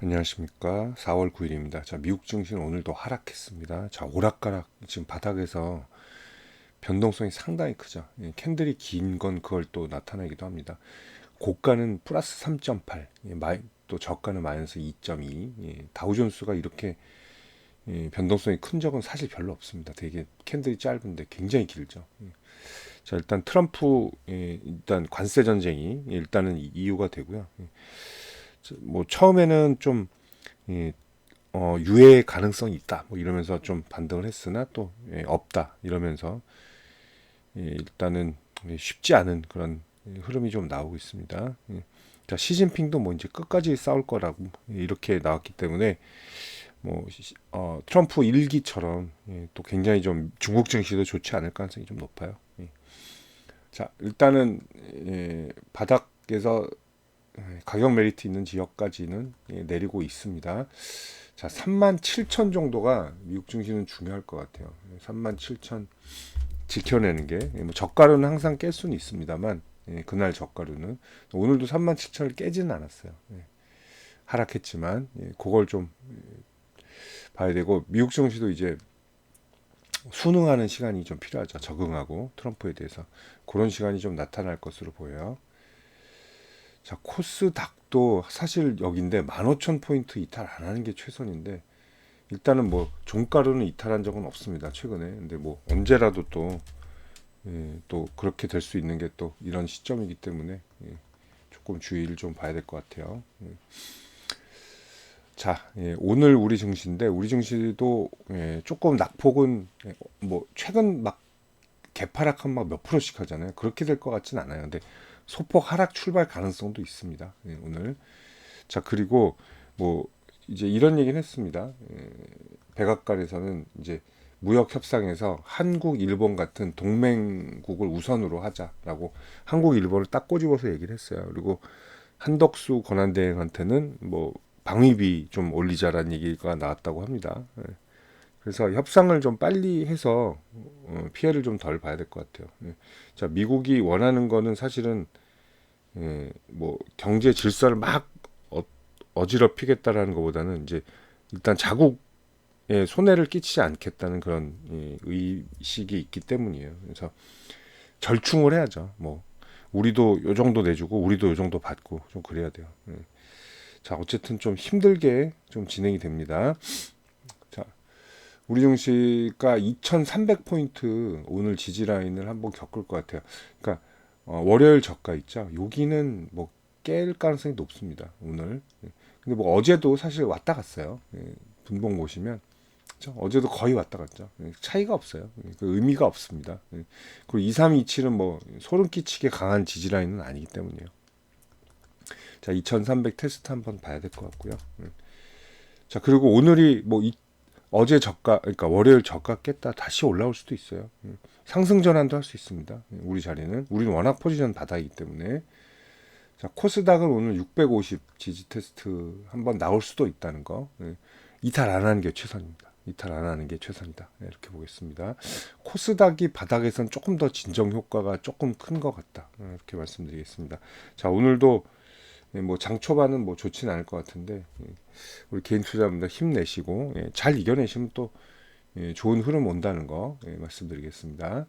안녕하십니까. 4월 9일입니다. 자, 미국 증시는 오늘도 하락했습니다. 자, 오락가락 지금 바닥에서 변동성이 상당히 크죠. 예, 캔들이 긴 건 그걸 또 나타내기도 합니다. 고가는 플러스 3.8, 예, 마이, 또 저가는 마이너스 2.2. 예, 다우존스가 이렇게 예, 변동성이 큰 적은 사실 별로 없습니다. 되게 캔들이 짧은데 굉장히 길죠. 예. 자, 일단 트럼프 예, 일단 관세 전쟁이 일단은 이- 이유가 되고요. 예. 뭐 처음에는 좀 예, 어, 유해 가능성이 있다 뭐 이러면서 좀 반등을 했으나 또 예, 없다 이러면서 예, 일단은 예, 쉽지 않은 그런 예, 흐름이 좀 나오고 있습니다. 예. 자 시진핑도 뭐 이제 끝까지 싸울 거라고 예, 이렇게 나왔기 때문에 뭐 시- 어, 트럼프 일기처럼 예, 또 굉장히 좀 중국 증시도 좋지 않을 가능성이 좀 높아요. 예. 자 일단은 예, 바닥에서 예, 가격 메리트 있는 지역까지는 예, 내리고 있습니다. 자, 3만 7천 정도가 미국 증시는 중요할 것 같아요. 3만 7천 지켜내는 게, 예, 뭐 저가로는 항상 깰 수는 있습니다만, 예, 그날 저가로는. 오늘도 3만 7천을 깨지는 않았어요. 예, 하락했지만, 예, 그걸 좀 예, 봐야 되고, 미국 증시도 이제 순응하는 시간이 좀 필요하죠. 적응하고, 트럼프에 대해서. 그런 시간이 좀 나타날 것으로 보여요. 자, 코스닥도 사실 여기인데 15,000포인트 이탈 안 하는 게 최선인데 일단은 뭐 종가로는 이탈한 적은 없습니다. 최근에. 근데 뭐 언제라도 또 예, 또 그렇게 될 수 있는 게 또 이런 시점이기 때문에 예, 조금 주의를 좀 봐야 될 것 같아요. 예. 자, 예, 오늘 우리 증시인데 우리 증시도 예, 조금 낙폭은 예, 뭐 최근 막 개파락한 막 몇 프로씩 하잖아요. 그렇게 될 것 같진 않아요. 근데 소폭 하락 출발 가능성도 있습니다. 예, 오늘. 자, 그리고 뭐 이제 이런 얘기는 했습니다. 예, 백악관에서는 이제 무역 협상에서 한국, 일본 같은 동맹국을 우선으로 하자라고 한국, 일본을 딱 꼬집어서 얘기를 했어요. 그리고 한덕수 권한대행한테는 뭐 방위비 좀 올리자라는 얘기가 나왔다고 합니다. 예. 그래서 협상을 좀 빨리 해서 어, 피해를 좀 덜 봐야 될 것 같아요. 예. 자, 미국이 원하는 거는 사실은 예, 뭐 경제 질서를 막 어, 어지럽히겠다라는 것보다는 이제 일단 자국에 손해를 끼치지 않겠다는 그런 예, 의식이 있기 때문이에요. 그래서 절충을 해야죠. 뭐 우리도 요 정도 내주고 우리도 요 정도 받고 좀 그래야 돼요. 예. 자, 어쨌든 좀 힘들게 좀 진행이 됩니다. 자, 우리 증시가 2,300포인트 오늘 지지 라인을 한번 겪을 것 같아요. 그러니까 어, 월요일 저가 있죠. 여기는 뭐 깰 가능성이 높습니다. 오늘. 예. 근데 뭐 어제도 사실 왔다 갔어요. 예, 분봉 보시면 그죠? 어제도 거의 왔다 갔죠. 예, 차이가 없어요. 예, 그 의미가 없습니다. 예. 그리고 2327은 뭐 소름 끼치게 강한 지지 라인은 아니기 때문이에요. 자, 2300 테스트 한번 봐야 될 것 같고요. 예. 자, 그리고 오늘이 뭐 이, 어제 저가 그러니까 월요일 저가 깼다 다시 올라올 수도 있어요. 음. 상승 전환도 할 수 있습니다. 음, 우리 자리는 우리는 워낙 포지션 바닥이기 때문에 자 코스닥은 오늘 650 지지 테스트 한번 나올 수도 있다는 거 예. 이탈 안 하는 게 최선입니다. 이탈 안 하는 게 최선이다. 네, 이렇게 보겠습니다. 코스닥이 바닥에선 조금 더 진정 효과가 조금 큰 것 같다. 예, 이렇게 말씀드리겠습니다. 자 오늘도 예, 뭐 장 초반은 뭐 좋지는 않을 것 같은데 예, 우리 개인 투자분들 힘내시고 예, 잘 이겨내시면 또 예, 좋은 흐름 온다는 거 예, 말씀드리겠습니다.